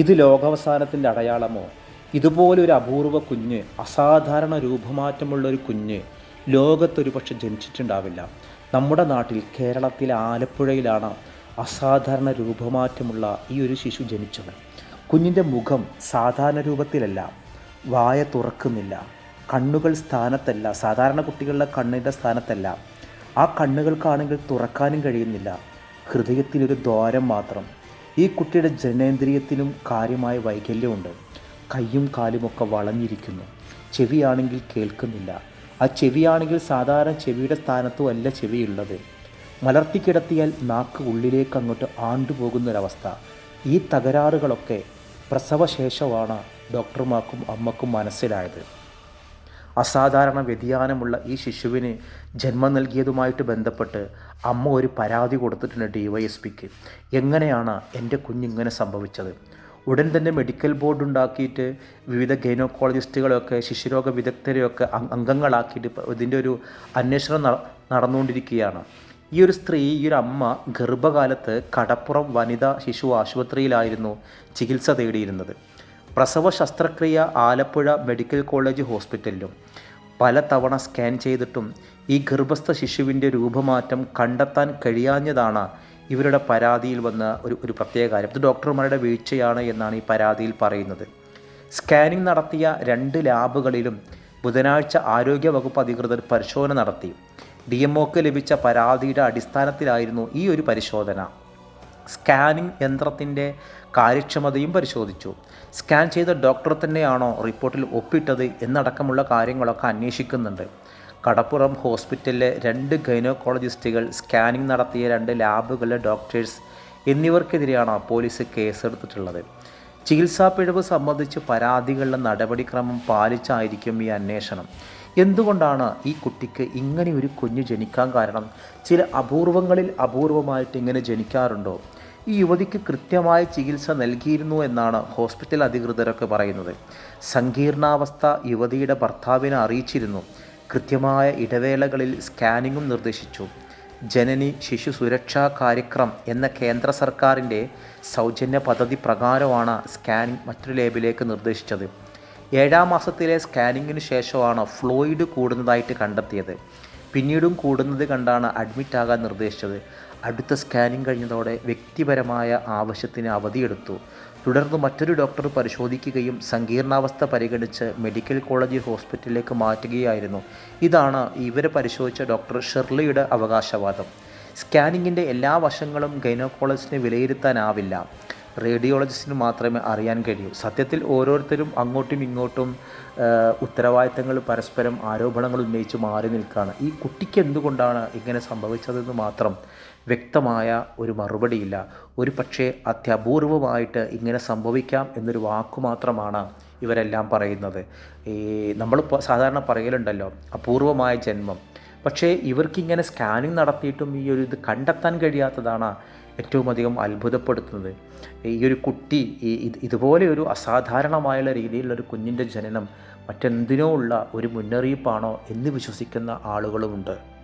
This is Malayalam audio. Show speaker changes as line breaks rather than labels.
ഇത് ലോകാവസാനത്തിന്റെ അടയാളമോ? ഇതുപോലൊരു അപൂർവ കുഞ്ഞ് അസാധാരണ രൂപമാറ്റമുള്ള ഒരു കുഞ്ഞ് ലോകത്തൊരു പക്ഷെ ജനിച്ചിട്ടുണ്ടാവില്ല. നമ്മുടെ നാട്ടിൽ കേരളത്തിലെ ആലപ്പുഴയിലാണ് അസാധാരണ രൂപമാറ്റമുള്ള ഈ ഒരു ശിശു ജനിച്ചത്. കുഞ്ഞിന്റെ മുഖം സാധാരണ രൂപത്തിലല്ല വായ തുറക്കുന്നില്ല കണ്ണുകൾ സ്ഥാനത്തല്ല സാധാരണ കുട്ടികളുടെ കണ്ണിന്റെ സ്ഥാനത്തല്ല. ആ കണ്ണുകൾക്കാണെങ്കിൽ തുറക്കാനും കഴിയുന്നില്ല. ഹൃദയത്തിലൊരു ദ്വാരം മാത്രം. ഈ കുട്ടിയുടെ ജനേന്ദ്രിയത്തിനും കാര്യമായ വൈകല്യമുണ്ട്. കയ്യും കാലുമൊക്കെ വളഞ്ഞിരിക്കുന്നു. ചെവിയാണെങ്കിൽ കേൾക്കുന്നില്ല. ആ ചെവിയാണെങ്കിൽ സാധാരണ ചെവിയുടെ സ്ഥാനത്തും അല്ല ചെവിയുള്ളത്. മലർത്തിക്കിടത്തിയാൽ നാക്ക് ഉള്ളിലേക്ക് അങ്ങോട്ട് ആണ്ടുപോകുന്നൊരവസ്ഥ. ഈ തകരാറുകളൊക്കെ പ്രസവശേഷമാണ് ഡോക്ടർമാർക്കും അമ്മക്കും മനസ്സിലായത്. അസാധാരണ വ്യതിയാനമുള്ള ഈ ശിശുവിന് ജന്മം നൽകിയതുമായിട്ട് ബന്ധപ്പെട്ട് അമ്മ ഒരു പരാതി കൊടുത്തിട്ടുണ്ട് ഡി വൈ എസ് പിക്ക് എങ്ങനെയാണ് എന്റെ കുഞ്ഞിങ്ങനെ സംഭവിച്ചത്? ഉടൻ തന്നെ മെഡിക്കൽ ബോർഡ് ഉണ്ടാക്കിയിട്ട് വിവിധ ഗൈനോക്കോളജിസ്റ്റുകളെയൊക്കെ ശിശുരോഗ വിദഗ്ധരെയൊക്കെ അംഗ- അംഗങ്ങളാക്കിയിട്ട് ഇതിന്റെ ഒരു അന്വേഷണം നട- നടന്നുകൊണ്ടിരിക്കുകയാണ്. ഈ ഒരു സ്ത്രീ ഈ ഒരു അമ്മ ഗർഭകാലത്ത് കടപ്പുറം വനിതാ ശിശു ആശുപത്രിയിലായിരുന്നു ചികിത്സ തേടിയിരുന്നത്. പ്രസവ ശസ്ത്രക്രിയ ആലപ്പുഴ മെഡിക്കൽ കോളേജ് ഹോസ്പിറ്റലിലും പലതവണ സ്കാൻ ചെയ്തിട്ടും ഈ ഗർഭസ്ഥ ശിശുവിന്റെ രൂപമാറ്റം കണ്ടെത്താൻ കഴിയാഞ്ഞതാണ് ഇവരുടെ പരാതിയിൽ വന്ന ഒരു ഒരു പ്രത്യേക കാര്യം. ഇത് ഡോക്ടർമാരുടെ വീഴ്ചയാണ് എന്നാണ് ഈ പരാതിയിൽ പറയുന്നത്. സ്കാനിംഗ് നടത്തിയ രണ്ട് ലാബുകളിലും ബുധനാഴ്ച ആരോഗ്യ വകുപ്പ് അധികൃതർ പരിശോധന നടത്തി. ഡി എം ലഭിച്ച പരാതിയുടെ അടിസ്ഥാനത്തിലായിരുന്നു ഈ ഒരു പരിശോധന. സ്കാനിംഗ് യന്ത്രത്തിന്റെ കാര്യക്ഷമതയും പരിശോധിച്ചു. സ്കാൻ ചെയ്ത ഡോക്ടർ തന്നെയാണോ റിപ്പോർട്ടിൽ ഒപ്പിട്ടത് എന്നടക്കമുള്ള കാര്യങ്ങളൊക്കെ അന്വേഷിക്കുന്നുണ്ട്. കടപ്പുറം ഹോസ്പിറ്റലിലെ രണ്ട് ഗൈനോക്കോളജിസ്റ്റുകൾ സ്കാനിംഗ് നടത്തിയ രണ്ട് ലാബുകളിലെ ഡോക്ടേഴ്സ് എന്നിവർക്കെതിരെയാണ് പോലീസ് കേസെടുത്തിട്ടുള്ളത്. ചികിത്സാ പിഴവ് സംബന്ധിച്ച് പരാതികളുടെ നടപടിക്രമം പാലിച്ചായിരിക്കും ഈ അന്വേഷണം. എന്തുകൊണ്ടാണ് ഈ കുട്ടിക്ക് ഇങ്ങനെ ഒരു കുഞ്ഞ് ജനിക്കാൻ കാരണം? ചില അപൂർവങ്ങളിൽ അപൂർവമായിട്ട് ഇങ്ങനെ ജനിക്കാറുണ്ടോ? ഈ യുവതിക്ക് കൃത്യമായ ചികിത്സ നൽകിയിരുന്നു എന്നാണ് ഹോസ്പിറ്റൽ അധികൃതരൊക്കെ പറയുന്നത്. സങ്കീർണാവസ്ഥ യുവതിയുടെ ഭർത്താവിനെ അറിയിച്ചിരുന്നു. കൃത്യമായ ഇടവേളകളിൽ സ്കാനിങ്ങും നിർദ്ദേശിച്ചു. ജനനി ശിശു സുരക്ഷാ കാര്യക്രം എന്ന കേന്ദ്ര സർക്കാരിന്റെ സൗജന്യ പദ്ധതി പ്രകാരമാണ് സ്കാനിംഗ് മറ്റൊരു ലേബിലേക്ക് നിർദ്ദേശിച്ചത്. ഏഴാം മാസത്തിലെ സ്കാനിങ്ങിന് ശേഷമാണ് ഫ്ലോയിഡ് കൂടുന്നതായിട്ട് കണ്ടെത്തിയത്. പിന്നീടും കൂടുന്നത് കണ്ടാണ് അഡ്മിറ്റ് ആകാൻ നിർദ്ദേശിച്ചത്. അടുത്ത സ്കാനിംഗ് കഴിഞ്ഞതോടെ വ്യക്തിപരമായ ആവശ്യത്തിന് അവധിയെടുത്തു. തുടർന്ന് മറ്റൊരു ഡോക്ടർ പരിശോധിക്കുകയും സങ്കീർണാവസ്ഥ പരിഗണിച്ച് മെഡിക്കൽ കോളേജ് ഹോസ്പിറ്റലിലേക്ക് മാറ്റുകയായിരുന്നു. ഇതാണ് ഇവരെ പരിശോധിച്ച ഡോക്ടർ ഷെർലിയുടെ അവകാശവാദം. സ്കാനിങ്ങിന്റെ എല്ലാ വശങ്ങളും ഗൈനോക്കോളജിസ്റ്റിന് വിലയിരുത്താനാവില്ല. റേഡിയോളജിസ്റ്റിന് മാത്രമേ അറിയാൻ കഴിയൂ. സത്യത്തിൽ ഓരോരുത്തരും അങ്ങോട്ടും ഇങ്ങോട്ടും ഉത്തരവാദിത്തങ്ങൾ പരസ്പരം ആരോപണങ്ങൾ ഉന്നയിച്ച് മാറി നിൽക്കുകയാണ്. ഈ കുട്ടിക്ക് എന്തുകൊണ്ടാണ് ഇങ്ങനെ സംഭവിച്ചതെന്ന് മാത്രം വ്യക്തമായ ഒരു മറുപടിയില്ല. ഒരു പക്ഷേ അത്യപൂർവമായിട്ട് ഇങ്ങനെ സംഭവിക്കാം എന്നൊരു വാക്കു മാത്രമാണ് ഇവരെല്ലാം പറയുന്നത്. ഈ നമ്മൾ സാധാരണ പറയലുണ്ടല്ലോ അപൂർവമായ ജന്മം. പക്ഷേ ഇവർക്കിങ്ങനെ സ്കാനിങ് നടത്തിയിട്ടും ഈ ഒരു ഇത് കണ്ടെത്താൻ കഴിയാത്തതാണ് ഏറ്റവും അധികം അത്ഭുതപ്പെടുത്തുന്നത്. ഈ ഒരു കുട്ടി ഈ ഇത് ഇതുപോലെ ഒരു അസാധാരണമായുള്ള രീതിയിലുള്ള ഒരു കുഞ്ഞിന്റെ ജനനം മറ്റെന്തിനോ ഉള്ള ഒരു മുന്നറിയിപ്പാണോ എന്ന് വിശ്വസിക്കുന്ന ആളുകളുമുണ്ട്.